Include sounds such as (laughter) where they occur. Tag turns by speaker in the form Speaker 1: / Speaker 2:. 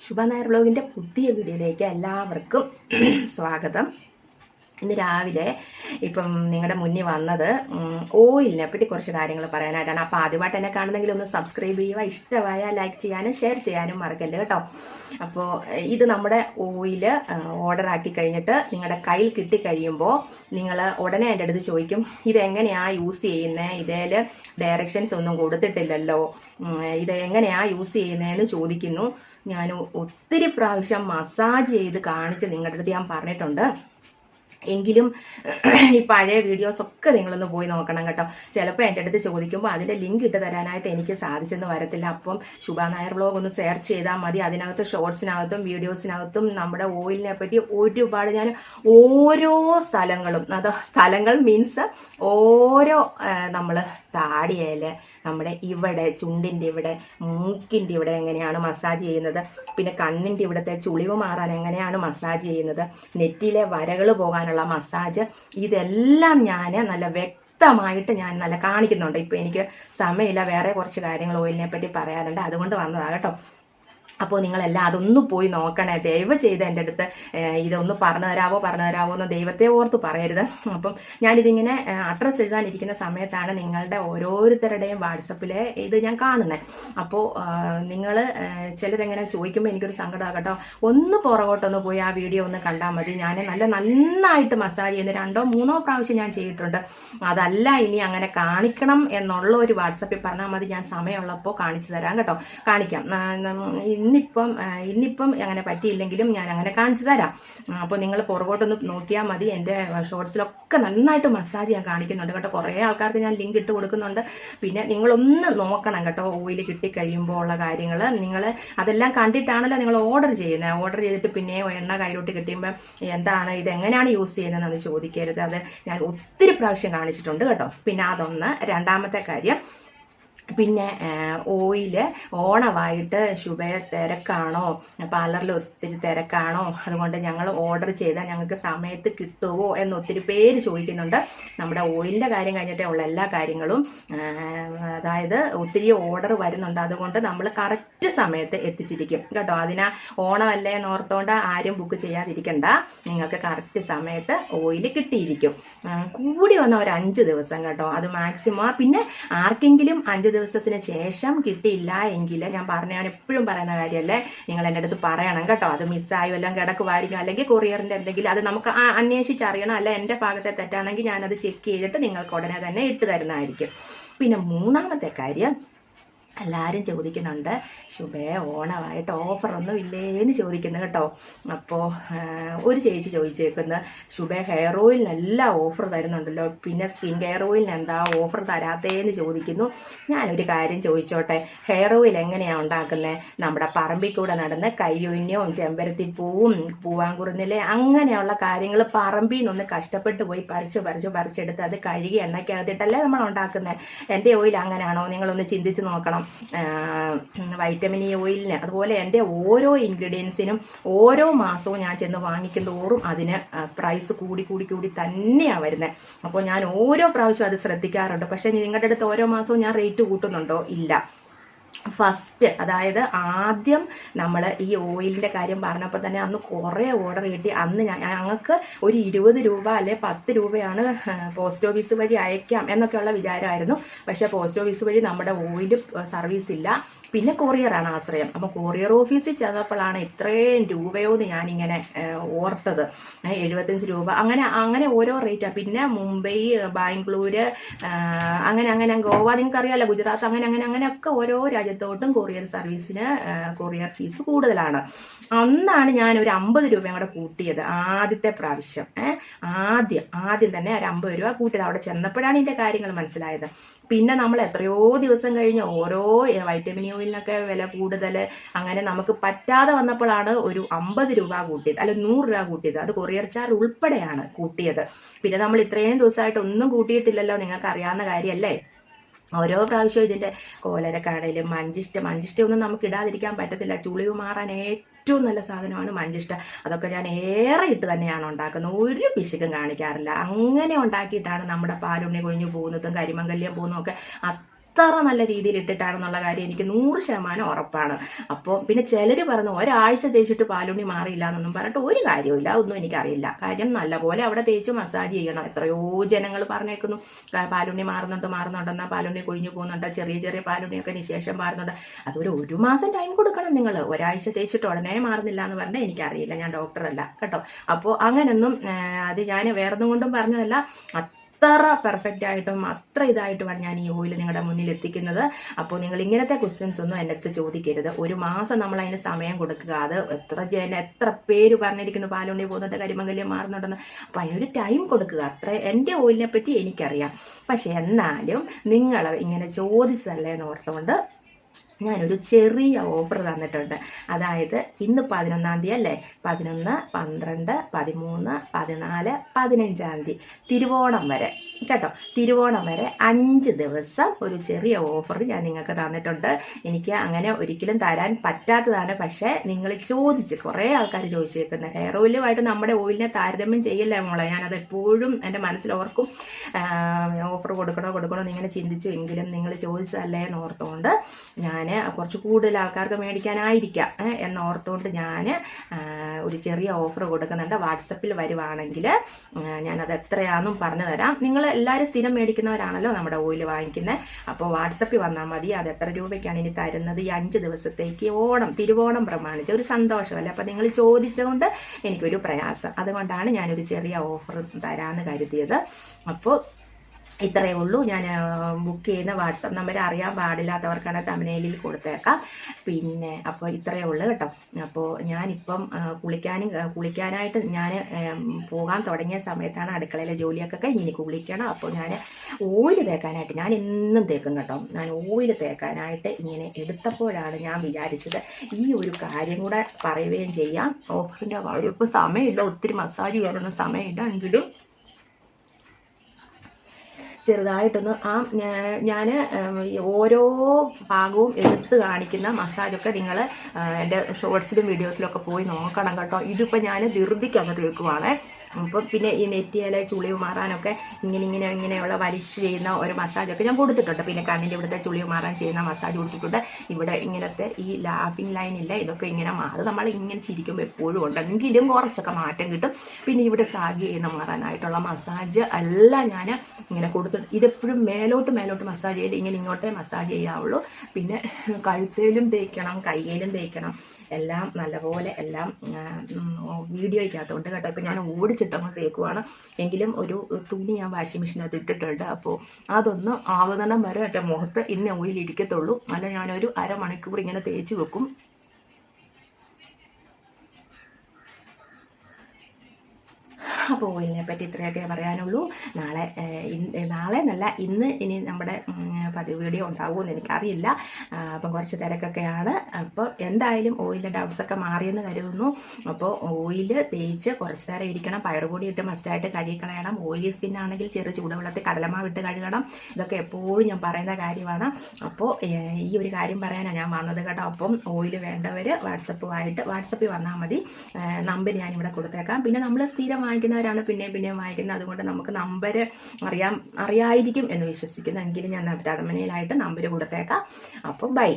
Speaker 1: ശുഭ നായർ ബ്ലോഗിന്റെ പുതിയ വീഡിയോയിലേക്ക് എല്ലാവർക്കും (clears throat) സ്വാഗതം. ഇന്ന് രാവിലെ ഇപ്പം നിങ്ങളുടെ മുന്നിൽ വന്നത് ഓയിലിനെ പറ്റി കുറച്ച് കാര്യങ്ങൾ പറയാനായിട്ടാണ്. അപ്പോൾ ആദ്യമായിട്ട് എന്നെ കാണുന്നെങ്കിൽ ഒന്ന് സബ്സ്ക്രൈബ് ചെയ്യുക. ഇഷ്ടമായ ലൈക്ക് ചെയ്യാനും ഷെയർ ചെയ്യാനും മറക്കല്ല കേട്ടോ? അപ്പോൾ ഇത് നമ്മുടെ ഓയിൽ ഓർഡർ ആക്കി കഴിഞ്ഞിട്ട് നിങ്ങളുടെ കയ്യിൽ കിട്ടിക്കഴിയുമ്പോൾ നിങ്ങൾ ഉടനെ എന്റെ അടുത്ത് ചോദിക്കും ഇതെങ്ങനെയാണ് യൂസ് ചെയ്യുന്നത് ഇതേൽ ഡയറക്ഷൻസ് ഒന്നും കൊടുത്തിട്ടില്ലല്ലോ. ഇത് എങ്ങനെയാണ് യൂസ് ചെയ്യുന്നതെന്ന് ചോദിക്കുന്നു. ഞാൻ ഒത്തിരി പ്രാവശ്യം മസാജ് ചെയ്ത് കാണിച്ച് നിങ്ങളുടെ അടുത്ത് ഞാൻ പറഞ്ഞിട്ടുണ്ട്. എങ്കിലും ഈ പഴയ വീഡിയോസ് ഒക്കെ നിങ്ങളൊന്ന് പോയി നോക്കണം കേട്ടോ. ചിലപ്പോൾ എന്റെ അടുത്ത് ചോദിക്കുമ്പോൾ അതിന്റെ ലിങ്ക് ഇട്ട് തരാനായിട്ട് എനിക്ക് സാധിച്ചെന്ന് വരത്തില്ല. അപ്പം ശുഭ നായർ ബ്ലോഗ് ഒന്ന് സെർച്ച് ചെയ്താൽ മതി. അതിനകത്ത് ഷോർട്സിനകത്തും വീഡിയോസിനകത്തും നമ്മുടെ ഓയിലിനെ പറ്റി ഒരുപാട് ഞാൻ ഓരോ സ്ഥലങ്ങളും അത് സ്ഥലങ്ങൾ മീൻസ് ഓരോ നമ്മൾ താടിയേൽ നമ്മുടെ ഇവിടെ ചുണ്ടിന്റെ ഇവിടെ മൂക്കിന്റെ ഇവിടെ എങ്ങനെയാണ് മസാജ് ചെയ്യുന്നത്? പിന്നെ കണ്ണിന്റെ ഇവിടുത്തെ ചുളിവ് മാറാൻ എങ്ങനെയാണ് മസാജ് ചെയ്യുന്നത്? നെറ്റിയിലെ വരകൾ പോകാനുള്ള മസാജ് ഇതെല്ലാം ഞാൻ നല്ല വ്യക്തമായിട്ട് ഞാൻ നല്ല കാണിക്കുന്നുണ്ട്. ഇപ്പോൾ എനിക്ക് സമയമില്ല വേറെ കുറച്ച് കാര്യങ്ങൾ ഓയിലിനെ പറ്റി പറയാനുണ്ട്. അതുകൊണ്ട് വന്നതാണ് കേട്ടോ. അപ്പോൾ നിങ്ങളെല്ലാം അതൊന്ന് പോയി നോക്കണേ. ദയവ് ചെയ്ത് എന്റെ അടുത്ത് ഇതൊന്ന് പറഞ്ഞു തരാവോ പറഞ്ഞു തരാവോ എന്ന് ദൈവത്തെ ഓർത്ത് പറയരുത്. അപ്പം ഞാനിതിങ്ങനെ അഡ്രസ്സ് എഴുതാനിരിക്കുന്ന സമയത്താണ് നിങ്ങളുടെ ഓരോരുത്തരുടെയും വാട്സപ്പിലെ ഇത് ഞാൻ കാണുന്നത് അപ്പോൾ നിങ്ങൾ ചിലരെങ്ങനെ ചോദിക്കുമ്പോൾ എനിക്കൊരു സങ്കടമാകട്ടോ ഒന്ന് പുറകോട്ടൊന്ന് പോയി ആ വീഡിയോ ഒന്ന് കണ്ടാൽ മതി. ഞാൻ നല്ല നന്നായിട്ട് മസാജ് ചെയ്യുന്ന രണ്ടോ മൂന്നോ പ്രാവശ്യം ഞാൻ ചെയ്തിട്ടുണ്ട്. അതല്ല ഇനി അങ്ങനെ കാണിക്കണം എന്നുള്ള ഒരു വാട്സപ്പിൽ പറഞ്ഞാൽ മതി. ഞാൻ സമയമുള്ളപ്പോൾ കാണിച്ചു തരാം കേട്ടോ. കാണിക്കാം. ഇന്നിപ്പം ഇന്നിപ്പം അങ്ങനെ പറ്റിയില്ലെങ്കിലും ഞാൻ അങ്ങനെ കാണിച്ചു തരാം. അപ്പോൾ നിങ്ങൾ പുറകോട്ടൊന്ന് നോക്കിയാൽ മതി. എന്റെ ഷോർട്സിലൊക്കെ നന്നായിട്ട് മസാജ് ഞാൻ കാണിക്കുന്നുണ്ട് കേട്ടോ. കുറേ ആൾക്കാർക്ക് ഞാൻ ലിങ്ക് ഇട്ട് കൊടുക്കുന്നുണ്ട്. പിന്നെ നിങ്ങളൊന്ന് നോക്കണം കേട്ടോ ഓയിൽ കിട്ടിക്കഴിയുമ്പോൾ ഉള്ള കാര്യങ്ങൾ. നിങ്ങൾ അതെല്ലാം കണ്ടിട്ടാണല്ലോ നിങ്ങൾ ഓർഡർ ചെയ്യുന്നത്. ഓർഡർ ചെയ്തിട്ട് പിന്നെ എണ്ണ കയ്യിലോട്ട് കിട്ടിയുമ്പോൾ എന്താണ് ഇത് എങ്ങനെയാണ് യൂസ് ചെയ്യുന്നതെന്ന് ചോദിക്കരുത്. അത് ഞാൻ ഒത്തിരി പ്രാവശ്യം കാണിച്ചിട്ടുണ്ട് കേട്ടോ. പിന്നെ അതൊന്ന് രണ്ടാമത്തെ കാര്യം പിന്നെ ഓയിൽ ഓണമായിട്ട് ശുഭയ തിരക്കാണോ? പാർലറിൽ ഒത്തിരി തിരക്കാണോ? അതുകൊണ്ട് ഞങ്ങൾ ഓർഡർ ചെയ്താൽ ഞങ്ങൾക്ക് സമയത്ത് കിട്ടുമോ എന്ന് ഒത്തിരി പേര് ചോദിക്കുന്നുണ്ട്. നമ്മുടെ ഓയിലിന്റെ കാര്യം കഴിഞ്ഞിട്ടേ ഉള്ള എല്ലാ കാര്യങ്ങളും. അതായത് ഒത്തിരി ഓർഡർ വരുന്നുണ്ട്. അതുകൊണ്ട് നമ്മൾ കറക്റ്റ് സമയത്ത് എത്തിച്ചിരിക്കും. കേട്ടോ അതിനാ ഓണമല്ലേ എന്ന് ഓർത്തോണ്ട് ആരും ബുക്ക് ചെയ്യാതിരിക്കണ്ട. നിങ്ങൾക്ക് കറക്റ്റ് സമയത്ത് ഓയിൽ കിട്ടിയിരിക്കും. കൂടി വന്ന ഒരു അഞ്ച് ദിവസം കേട്ടോ. അത് മാക്സിമം പിന്നെ ആർക്കെങ്കിലും അഞ്ച് ദിവസത്തിന് ശേഷം കിട്ടിയില്ല എങ്കിൽ ഞാൻ പറഞ്ഞ ഞാൻ എപ്പോഴും പറയുന്ന കാര്യമല്ലേ? നിങ്ങൾ എന്റെ അടുത്ത് പറയണം കേട്ടോ. അത് മിസ്സായി വല്ലതും കിടക്കുമായിരിക്കും. അല്ലെങ്കിൽ കൊറിയറിന്റെ എന്തെങ്കിലും അത് നമുക്ക് അന്വേഷിച്ചറിയണം. അല്ല എന്റെ ഭാഗത്തെ തെറ്റാണെങ്കിൽ ഞാനത് ചെക്ക് ചെയ്തിട്ട് നിങ്ങൾക്ക് ഉടനെ തന്നെ ഇട്ട് തരുന്നതായിരിക്കും. പിന്നെ മൂന്നാമത്തെ കാര്യം എല്ലാവരും ചോദിക്കുന്നുണ്ട് ശുഭേ ഓണമായിട്ട് ഓഫറൊന്നും ഇല്ലേന്ന് ചോദിക്കുന്നു കേട്ടോ. അപ്പോൾ ഒരു ചേച്ചി ചോദിച്ചേക്കുന്നു ശുഭേ ഹെയർ ഓയിലിനെല്ലാം ഓഫർ തരുന്നുണ്ടല്ലോ പിന്നെ സ്കിൻ കെയർ ഓയിലിന് എന്താ ഓഫർ തരാത്തേന്ന് ചോദിക്കുന്നു. ഞാനൊരു കാര്യം ചോദിച്ചോട്ടെ ഹെയർ ഓയിൽ എങ്ങനെയാണ് ഉണ്ടാക്കുന്നത് നമ്മുടെ പറമ്പിൽ കൂടെ നടന്ന് കയ്യൊഞ്ഞവും ചെമ്പരത്തിപ്പൂവും പൂവാങ്കുറുന്നിലെ അങ്ങനെയുള്ള കാര്യങ്ങൾ പറമ്പിൽ നിന്നൊന്ന് കഷ്ടപ്പെട്ട് പോയി പറിച്ചു പറിച്ചു പറിച്ചെടുത്ത് അത് കഴുകി എണ്ണയ്ക്കകത്തിട്ടല്ലേ നമ്മൾ ഉണ്ടാക്കുന്നത് എന്റെ ഓയിൽ അങ്ങനെയാണോ? നിങ്ങളൊന്ന് ചിന്തിച്ച് നോക്കണം. വൈറ്റമിൻ ഇ ഓയിലിന് അതുപോലെ എന്റെ ഓരോ ഇൻഗ്രീഡിയൻസിനും ഓരോ മാസവും ഞാൻ ചെന്ന് വാങ്ങിക്കും തോറും അതിന് പ്രൈസ് കൂടി കൂടി കൂടി തന്നെയാണ് വരുന്നത് അപ്പോൾ ഞാൻ ഓരോ പ്രാവശ്യം അത് ശ്രദ്ധിക്കാറുണ്ട്. പക്ഷേ നിങ്ങളുടെ അടുത്ത് ഓരോ മാസവും ഞാൻ റേറ്റ് കൂട്ടുന്നുണ്ടോ? ഇല്ല. ഫസ്റ്റ് അതായത് ആദ്യം നമ്മൾ ഈ ഓയിലിന്റെ കാര്യം പറഞ്ഞപ്പോൾ തന്നെ അന്ന് കുറേ ഓർഡർ കിട്ടി. അന്ന് ഞാൻ ഞങ്ങൾക്ക് ഒരു ഇരുപത് രൂപ അല്ലെ പത്ത് രൂപയാണ് പോസ്റ്റ് ഓഫീസ് വഴി അയക്കാം എന്നൊക്കെയുള്ള വിചാരമായിരുന്നു. പക്ഷേ പോസ്റ്റ് ഓഫീസ് വഴി നമ്മുടെ ഓയിൽ സർവീസ് ഇല്ല. പിന്നെ കൊറിയറാണ് ആശ്രയം. അപ്പോൾ കൊറിയർ ഓഫീസിൽ ചെന്നപ്പോഴാണ് ഇത്രയും രൂപയോന്ന് ഞാനിങ്ങനെ ഏഹ്, ഓർത്തത്. എഴുപത്തഞ്ച് രൂപ. അങ്ങനെ അങ്ങനെ ഓരോ റേറ്റാണ് പിന്നെ മുംബൈ ബാംഗ്ലൂര് അങ്ങനെ അങ്ങനെ ഗോവ. നിങ്ങൾക്ക് അറിയാലോ ഗുജറാത്ത് അങ്ങനെ അങ്ങനെ അങ്ങനെയൊക്കെ ഓരോ രാജ്യത്തോട്ടും കൊറിയർ സർവീസിന് കൊറിയർ ഫീസ് കൂടുതലാണ്. അന്നാണ് ഞാൻ ഒരു അമ്പത് രൂപയും കൂടെ കൂട്ടിയത് ആദ്യത്തെ പ്രാവശ്യം. ആദ്യം ആദ്യം തന്നെ ഒരു അമ്പത് രൂപ കൂട്ടിയത് അവിടെ ചെന്നപ്പോഴാണ് ഇതിന്റെ കാര്യങ്ങൾ മനസ്സിലായത്. പിന്നെ നമ്മൾ എത്രയോ ദിവസം കഴിഞ്ഞ് ഓരോ വൈറ്റമിനിയോ ഓയിലിനൊക്കെ വില കൂടുതൽ അങ്ങനെ നമുക്ക് പറ്റാതെ വന്നപ്പോഴാണ് ഒരു അമ്പത് രൂപ കൂട്ടിയത്. അല്ല നൂറ് രൂപ കൂട്ടിയത്. അത് കൊറിയർ ചാർജ് ഉൾപ്പെടെയാണ് കൂട്ടിയത്. പിന്നെ നമ്മൾ ഇത്രയും ദിവസമായിട്ട് ഒന്നും കൂട്ടിയിട്ടില്ലല്ലോ നിങ്ങൾക്ക് അറിയാവുന്ന കാര്യമല്ലേ ഓരോ പ്രാവശ്യവും ഇതിന്റെ കോലരക്കാണേലും മഞ്ചിഷ്ട മഞ്ചിഷ്ട ഒന്നും നമുക്ക് ഇടാതിരിക്കാൻ പറ്റത്തില്ല. ചുളിവ് മാറാൻ ഏറ്റവും നല്ല സാധനമാണ് മഞ്ചിഷ്ട. അതൊക്കെ ഞാൻ ഏറെ ഇട്ട് തന്നെയാണ് ഉണ്ടാക്കുന്നത്. ഒരു പിശുക്കും കാണിക്കാറില്ല. അങ്ങനെ ഉണ്ടാക്കിയിട്ടാണ് നമ്മുടെ പാലുണ്ണി കൊഴിഞ്ഞു പോകുന്നതും കരിമങ്കല്യം പോകുന്നതും ഒക്കെ അത്ര നല്ല രീതിയിൽ ഇട്ടിട്ടാണെന്നുള്ള കാര്യം എനിക്ക് നൂറ് ശതമാനം ഉറപ്പാണ്. അപ്പോൾ പിന്നെ ചിലർ പറഞ്ഞു ഒരാഴ്ച തേച്ചിട്ട് പാലുണ്ണി മാറിയില്ല എന്നൊന്നും പറഞ്ഞിട്ട് ഒരു കാര്യമില്ല ഒന്നും എനിക്കറിയില്ല. കാര്യം നല്ലപോലെ അവിടെ തേച്ച് മസാജ് ചെയ്യണം. എത്രയോ ജനങ്ങൾ പറഞ്ഞേക്കുന്നു പാലുണ്ണി മാറുന്നുണ്ട് മാറുന്നുണ്ടെന്നാൽ പാലുണ്ണി കൊഴിഞ്ഞു പോകുന്നുണ്ട് ചെറിയ ചെറിയ പാലുണ്ണിയൊക്കെ നിശേഷം മാറുന്നുണ്ട്. അതൊരു ഒരു മാസം ടൈം കൊടുക്കണം നിങ്ങൾ ഒരാഴ്ച തേച്ചിട്ട് ഉടനെ മാറുന്നില്ല എന്ന് പറഞ്ഞാൽ എനിക്കറിയില്ല ഞാൻ ഡോക്ടറല്ല കേട്ടോ. അപ്പോൾ അങ്ങനൊന്നും അത് ഞാൻ വേറൊന്നും കൊണ്ടും പറഞ്ഞതല്ല. അത്ര പെർഫെക്റ്റ് ആയിട്ടും അത്ര ഇതായിട്ടുമാണ് ഞാൻ ഈ ഓയിൽ നിങ്ങളുടെ മുന്നിൽ എത്തിക്കുന്നത്. അപ്പോൾ നിങ്ങൾ ഇങ്ങനത്തെ ക്വസ്റ്റ്യൻസ് ഒന്നും എന്റെ അടുത്ത് ചോദിക്കരുത്. ഒരു മാസം നമ്മൾ അതിന് സമയം കൊടുക്കുക. അത് എത്ര ജന എത്ര പേര് പറഞ്ഞിരിക്കുന്നു പാലുണ്ണി പോകുന്നുണ്ട് കരിമംഗല്യം മാറുന്നുണ്ടെന്ന്. അപ്പോൾ അതിനൊരു ടൈം കൊടുക്കുക. അത്ര എന്റെ ഓയിലിനെ പറ്റി എനിക്കറിയാം. പക്ഷെ എന്നാലും നിങ്ങൾ ഇങ്ങനെ ചോദിച്ചതല്ലേ എന്ന് ഓർത്തുകൊണ്ട് ഞാനൊരു ചെറിയ ഓഫർ തന്നിട്ടുണ്ട്. അതായത് ഇന്ന് പതിനൊന്നാം തീയതി അല്ലേ? പതിനൊന്ന് പന്ത്രണ്ട് പതിമൂന്ന് പതിനാല് പതിനഞ്ചാം തീയതി തിരുവോണം വരെ. കേട്ടോ തിരുവോണം വരെ അഞ്ച് ദിവസം ഒരു ചെറിയ ഓഫർ ഞാൻ നിങ്ങൾക്ക് തന്നിട്ടുണ്ട്. എനിക്ക് അങ്ങനെ ഒരിക്കലും തരാൻ പറ്റാത്തതാണ്. പക്ഷേ നിങ്ങൾ ചോദിച്ച് കുറേ ആൾക്കാർ ചോദിച്ചേക്കുന്നത് ഹെയർ ഓയിലുമായിട്ട് നമ്മുടെ ഓയിലിനെ താരതമ്യം ചെയ്യില്ല മോളെ? ഞാനത് എപ്പോഴും എന്റെ മനസ്സിൽ ഓർക്കും. ഓഫർ കൊടുക്കണോ കൊടുക്കണോ എന്ന് ഇങ്ങനെ ചിന്തിച്ചു എങ്കിലും നിങ്ങൾ ചോദിച്ചതല്ലേ എന്ന് ഓർത്തുകൊണ്ട് ഞാൻ കുറച്ച് കൂടുതൽ ആൾക്കാർക്ക് മേടിക്കാനായിരിക്കാം എന്നോർത്തുകൊണ്ട് ഞാൻ ഒരു ചെറിയ ഓഫർ കൊടുക്കുന്നുണ്ട്. വാട്സപ്പിൽ വരുവാണെങ്കിൽ ഞാനത് എത്രയാണെന്നും പറഞ്ഞു തരാം. നിങ്ങൾ എല്ലാവരും സ്ഥിരം മേടിക്കുന്നവരാണല്ലോ നമ്മുടെ ഓയിൽ വാങ്ങിക്കുന്നത് അപ്പോൾ വാട്സപ്പിൽ വന്നാൽ മതി. അത് എത്ര രൂപയ്ക്കാണ് ഇനി തരുന്നത്? ഈ അഞ്ച് ദിവസത്തേക്ക് ഓണം തിരുവോണം പ്രമാണിച്ച് ഒരു സന്തോഷമല്ലേ? അപ്പോൾ നിങ്ങൾ ചോദിച്ചുകൊണ്ട് എനിക്കൊരു പ്രയാസം. അതുകൊണ്ടാണ് ഞാനൊരു ചെറിയ ഓഫർ തരാമെന്ന് കരുതിയത്. അപ്പോൾ ഇത്രയേ ഉള്ളൂ. ഞാൻ ബുക്ക് ചെയ്യുന്ന വാട്സപ്പ് നമ്പർ അറിയാൻ പാടില്ലാത്തവർക്കാണ് തമിഴ്നയിലിൽ കൊടുത്തേക്കാം. പിന്നെ അപ്പോൾ ഇത്രയേ ഉള്ളൂ കേട്ടോ. അപ്പോൾ ഞാനിപ്പം കുളിക്കാനും കുളിക്കാനായിട്ട് ഞാൻ പോകാൻ തുടങ്ങിയ സമയത്താണ് അടുക്കളയിലെ ജോലിയൊക്കെ കഴിഞ്ഞ് ഇനി കുളിക്കണം. അപ്പോൾ ഞാൻ ഓയിൽ തേക്കാനായിട്ട് ഞാൻ എന്നും തേക്കും കേട്ടോ. ഞാൻ ഓയിൽ തേക്കാനായിട്ട് ഇങ്ങനെ എടുത്തപ്പോഴാണ് ഞാൻ വിചാരിച്ചത് ഈ ഒരു കാര്യം കൂടെ പറയുകയും ചെയ്യാം. ഓഫറിന്റെ ഇപ്പോൾ സമയമില്ല. ഒത്തിരി മസാജ് ചെയ്യാനൊന്നും സമയമില്ല എങ്കിലും ചെറുതായിട്ടൊന്ന് ആ ഞാൻ ഓരോ ഭാഗവും എടുത്ത് കാണിക്കുന്ന മസാജൊക്കെ നിങ്ങൾ എന്റെ ഷോർട്സിലും വീഡിയോസിലും ഒക്കെ പോയി നോക്കണം കേട്ടോ. ഇതിപ്പോൾ ഞാൻ ധൃതിക്ക് അങ്ങ് തീർക്കുവാണ്. അപ്പം പിന്നെ ഈ നെറ്റിയിലെ ചുളിവ് മാറാനൊക്കെ ഇങ്ങനെ ഇങ്ങനെ ഇങ്ങനെയുള്ള വലിച്ചു ചെയ്യുന്ന ഒരു മസാജൊക്കെ ഞാൻ കൊടുത്തിട്ടുണ്ട്. പിന്നെ കണ്ണിന്റെ ഇവിടുത്തെ ചുളിവ് മാറാൻ ചെയ്യുന്ന മസാജ് കൊടുത്തിട്ടുണ്ട്. ഇവിടെ ഇങ്ങനത്തെ ഈ ലാഫിങ് ലൈൻ ഇല്ല ഇതൊക്കെ ഇങ്ങനെ മാറും നമ്മൾ ഇങ്ങനെ ചിരിക്കുമ്പോൾ എപ്പോഴും ഉണ്ടെങ്കിലും കുറച്ചൊക്കെ മാറ്റം കിട്ടും. പിന്നെ ഇവിടെ സാഗി ചെയ്യുന്ന മാറാനായിട്ടുള്ള മസാജ് എല്ലാം ഞാൻ ഇങ്ങനെ കൊടുത്തിട്ട് ഇതെപ്പോഴും മേലോട്ട് മേലോട്ട് മസാജ് ചെയ്ത് ഇങ്ങനെ ഇങ്ങോട്ടേ മസാജ് ചെയ്യാവുള്ളൂ. പിന്നെ കഴുത്തേലും തേക്കണം കയ്യിലും തേക്കണം. എല്ലാം നല്ലപോലെ എല്ലാം വീഡിയോയ്ക്കകത്തുണ്ട് കേട്ടോ. ഇപ്പം ഞാൻ ഓടിച്ചിട്ടങ്ങ് തേക്കുവാണ് എങ്കിലും ഒരു തുണി ഞാൻ വാഷിംഗ് മെഷീനകത്ത് ഇട്ടിട്ടുണ്ട്. അപ്പോൾ അതൊന്ന് ആവുന്നിടം വരെ എന്റെ മുഖത്ത് ഇന്ന് ഓയിൽ ഇരിക്കത്തുള്ളൂ അല്ല ഞാനൊരു അരമണിക്കൂർ ഇങ്ങനെ തേച്ച് വെക്കും. അപ്പോൾ ഓയിലിനെ പറ്റി ഇത്രയൊക്കെ പറയാനുള്ളൂ. നാളെ നാളെ എന്നല്ല ഇന്ന് ഇനി നമ്മുടെ പതി പതിവ് വീഡിയോ ഉണ്ടാവുമെന്ന് എനിക്കറിയില്ല. അപ്പം കുറച്ച് തിരക്കൊക്കെയാണ്. അപ്പോൾ എന്തായാലും ഓയിലിന്റെ ഡൗട്ട്സൊക്കെ മാറിയെന്ന് കരുതുന്നു. അപ്പോൾ ഓയിൽ തേച്ച് കുറച്ച് നേരം ഇരിക്കണം. പയറുപൊടി ഇട്ട് മസ്റ്റായിട്ട് കഴുകിക്കളയണം. ഓയിലി സ്കിൻ ആണെങ്കിൽ ചെറു ചൂടുവെള്ളത്തിൽ കടലമാവ് ഇട്ട് കഴുകണം. ഇതൊക്കെ എപ്പോഴും ഞാൻ പറയുന്ന കാര്യമാണ്. അപ്പോൾ ഈ ഒരു കാര്യം പറയാനാണ് ഞാൻ വന്നത് കേട്ടോ. അപ്പം ഓയിൽ വേണ്ടവർ വാട്സപ്പുമായിട്ട് വാട്സപ്പിൽ വന്നാൽ മതി. നമ്പർ ഞാനിവിടെ കൊടുത്തേക്കാം. പിന്നെ നമ്മൾ സ്ഥിരം വാങ്ങിക്കുന്നവരാണ് പിന്നെയും പിന്നെയും വായിക്കുന്നത്. അതുകൊണ്ട് നമുക്ക് നമ്പർ അറിയാം അറിയായിരിക്കും എന്ന് വിശ്വസിക്കുന്നു. എങ്കിലും ഞാൻ തമനയിലായിട്ട് നമ്പർ കൊടുത്തേക്കാം. അപ്പോൾ ബൈ